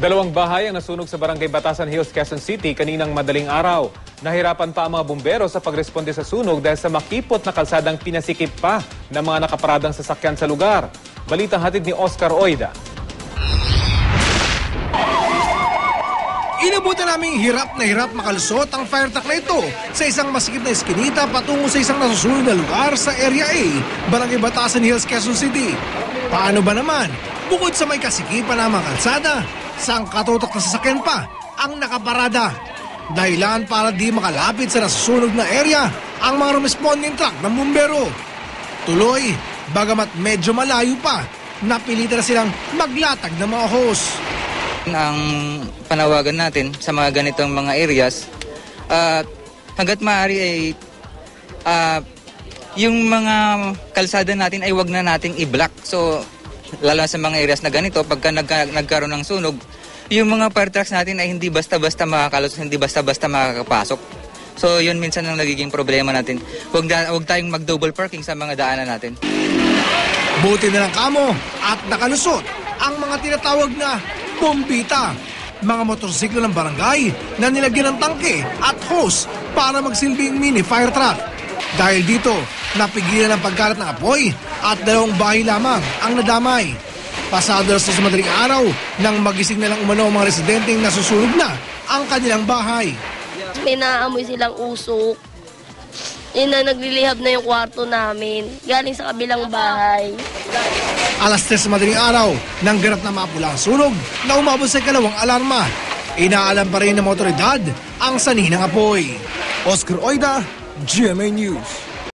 Dalawang bahay ang nasunog sa Barangay Batasan Hills, Quezon City kaninang madaling araw. Nahirapan pa ang mga bumbero sa pagresponde sa sunog dahil sa makipot na kalsadang pinasikip pa ng mga nakaparadang sasakyan sa lugar. Balitang hatid ni Oscar Oida. Inabutan naming hirap na hirap makalusot ang fire truck na ito sa isang masikip na eskinita patungo sa isang nasusunod na lugar sa Area A, Barangay Batasan Hills, Quezon City. Paano ba naman? Bukod sa may kasikipan ng mga kalsada, sang katutok na sasakyan pa ang nakaparada. Dahilan para di makalapit sa nasusunog na area ang mga responding truck ng bumbero. Tuloy, bagamat medyo malayo pa, napilitan na silang maglatag ng mga hose. Ang panawagan natin sa mga ganitong mga areas, ah, hanggat maaari ay ah, yung mga kalsada natin ay wag na nating i-block. So, lalo sa mga areas na ganito, pagka nagka, nagkaroon ng sunog, yung mga fire trucks natin ay hindi basta-basta makakalusot, hindi basta-basta makakapasok. So, yun minsan ang nagiging problema natin. Huwag, na, huwag tayong mag-double parking sa mga daanan natin. Buti na lang kamo at nakalusot ang mga tinatawag na bombita. Mga motorsiklo ng barangay na nilagyan ng tangke at hose para magsilbing mini fire truck. Dahil dito, napigilan ang pagkalat ng apoy at dalawang bahay lamang ang nadamay. Pasado sa madaling araw nang magising na lang umano ang mga residenteng nasusunog na ang kanilang bahay. May naamoy silang usok. Yun na naglilihab na yung kwarto namin. Galing sa kabilang bahay. Alas 3 sa madaling araw, nang ganap na mapula ang sunog na umabot sa ikalawang alarma. Inaalam pa rin ng mga otoridad ang sanhi ng apoy. Oscar Oida, GMA News.